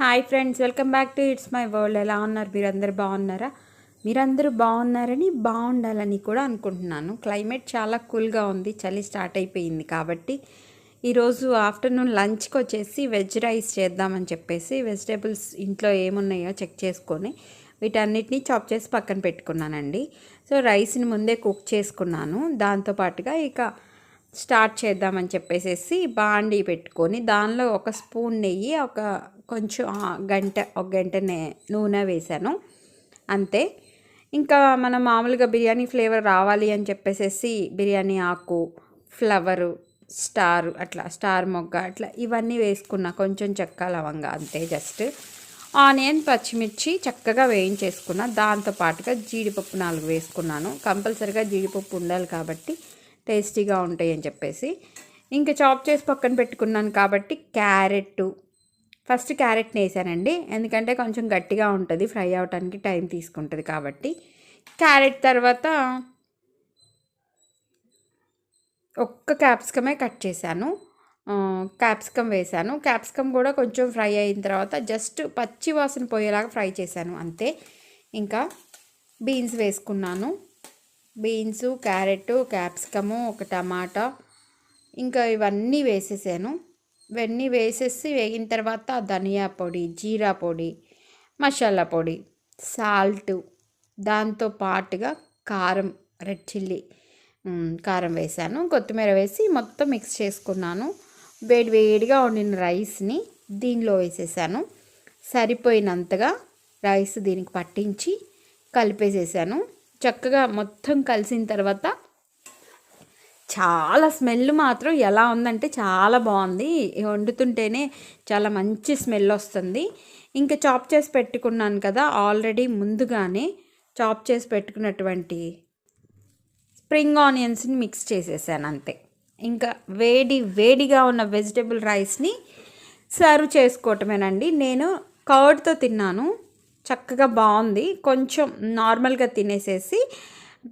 Hi friends welcome back to it's my world. ఎలా ఉన్నారు మీరందరూ? బాగున్నారా? మీరందరూ బాగున్నారని బాగుండాలని కూడా అనుకుంటున్నాను. క్లైమేట్ చాలా కూల్గా ఉంది చలి స్టార్ట్ అయిపోయింది కాబట్టి. ఈరోజు ఆఫ్టర్నూన్ లంచ్కి వచ్చేసి వెజ్ రైస్ చేద్దామని చెప్పేసి వెజిటేబుల్స్ ఇంట్లో ఏమున్నాయో చెక్ చేసుకొని వీటన్నిటిని చాప్ చేసి పక్కన పెట్టుకున్నానండి. సో రైస్ని ముందే కుక్ చేసుకున్నాను. దాంతోపాటుగా ఇక స్టార్ట్ చేద్దామని చెప్పేసి బాండీ పెట్టుకొని దానిలో ఒక స్పూన్ నెయ్యి ఒక కొంచెం గంట ఒక గంట నూనె వేసాను. అంతే. ఇంకా మనం మామూలుగా బిర్యానీ ఫ్లేవర్ రావాలి అని చెప్పేసి బిర్యానీ ఆకు ఫ్లవరు స్టార్ అట్లా స్టార్ మొగ్గ అట్లా ఇవన్నీ వేసుకున్నా కొంచెం చెక్క లవంగా అంతే జస్ట్. ఆనియన్ పచ్చిమిర్చి చక్కగా వేయించేసుకున్నా. దాంతో పాటుగా జీడిపప్పు నాలుగు వేసుకున్నాను. కంపల్సరిగా జీడిపప్పు ఉండాలి కాబట్టి టేస్టీగా ఉంటాయి అని చెప్పేసి. ఇంకా చాప్ చేసి పక్కన పెట్టుకున్నాను కాబట్టి క్యారెట్ ఫస్ట్ క్యారెట్ని వేసానండి. ఎందుకంటే కొంచెం గట్టిగా ఉంటుంది ఫ్రై అవడానికి టైం తీసుకుంటుంది కాబట్టి. క్యారెట్ తర్వాత ఒక్క క్యాప్సికమే కట్ చేశాను. క్యాప్సికమ్ వేశాను. క్యాప్సికమ్ కూడా కొంచెం ఫ్రై అయిన తర్వాత జస్ట్ పచ్చి వాసన పోయేలాగా ఫ్రై చేశాను అంతే. ఇంకా బీన్స్ వేసుకున్నాను. బీన్స్ క్యారెట్ క్యాప్సికము ఒక టమాటా ఇంకా ఇవన్నీ వేసేసాను. ఇవన్నీ వేసేసి వేగిన తర్వాత ధనియా పొడి జీరా పొడి మసాలా పొడి సాల్ట్ దాంతో పాటుగా కారం రెడ్ చిల్లీ కారం వేసాను. కొత్తిమీర వేసి మొత్తం మిక్స్ చేసుకున్నాను. వేడి వేడిగా వండిన రైస్ని దీనిలో వేసేసాను. సరిపోయినంతగా రైస్ దీనికి పట్టించి కలిపేసేసాను. చక్కగా మొత్తం కలిసిన తర్వాత చాలా స్మెల్ మాత్రం ఎలా ఉందంటే చాలా బాగుంది. వండుతుంటేనే చాలా మంచి స్మెల్ వస్తుంది. ఇంకా చాప్ చేసి పెట్టుకున్నాను కదా ఆల్రెడీ ముందుగానే చాప్ చేసి పెట్టుకున్నటువంటి స్ప్రింగ్ ఆనియన్స్ని మిక్స్ చేసేసాను అంతే. ఇంకా వేడి వేడిగా ఉన్న వెజిటేబుల్ రైస్ని సర్వ్ చేసుకోవటమేనండి. నేను కర్డ్తో తిన్నాను. చక్కగా బాగుంది. కొంచెం నార్మల్గా తినేసేసి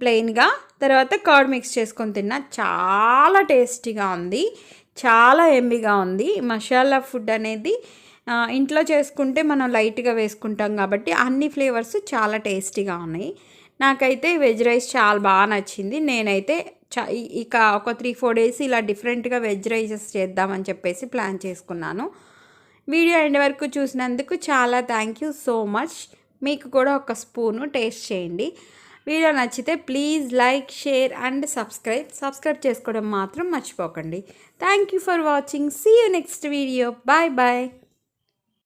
ప్లెయిన్గా తర్వాత కర్డ్ మిక్స్ చేసుకొని తిన్నా చాలా టేస్టీగా ఉంది. చాలా ఎంబీగా ఉంది. మసాలా ఫుడ్ అనేది ఇంట్లో చేసుకుంటే మనం లైట్గా వేసుకుంటాం కాబట్టి అన్ని ఫ్లేవర్స్ చాలా టేస్టీగా ఉన్నాయి. నాకైతే వెజ్ రైస్ చాలా బాగా నచ్చింది. నేనైతే చ ఇక ఒక త్రీ ఫోర్ డేస్ ఇలా డిఫరెంట్గా వెజ్ రైసెస్ చేద్దామని చెప్పేసి ప్లాన్ చేసుకున్నాను. వీడియో ఎండ్ వరకు చూసినందుకు చాలా థ్యాంక్ యూ సో మచ్ మీకు కూడా ఒక స్పూను టేస్ట్ చేయండి. వీడియో నచ్చితే please like share and subscribe subscribe చేసుకోవడం మాత్రం మర్చిపోకండి. Thank you for watching see you next video bye bye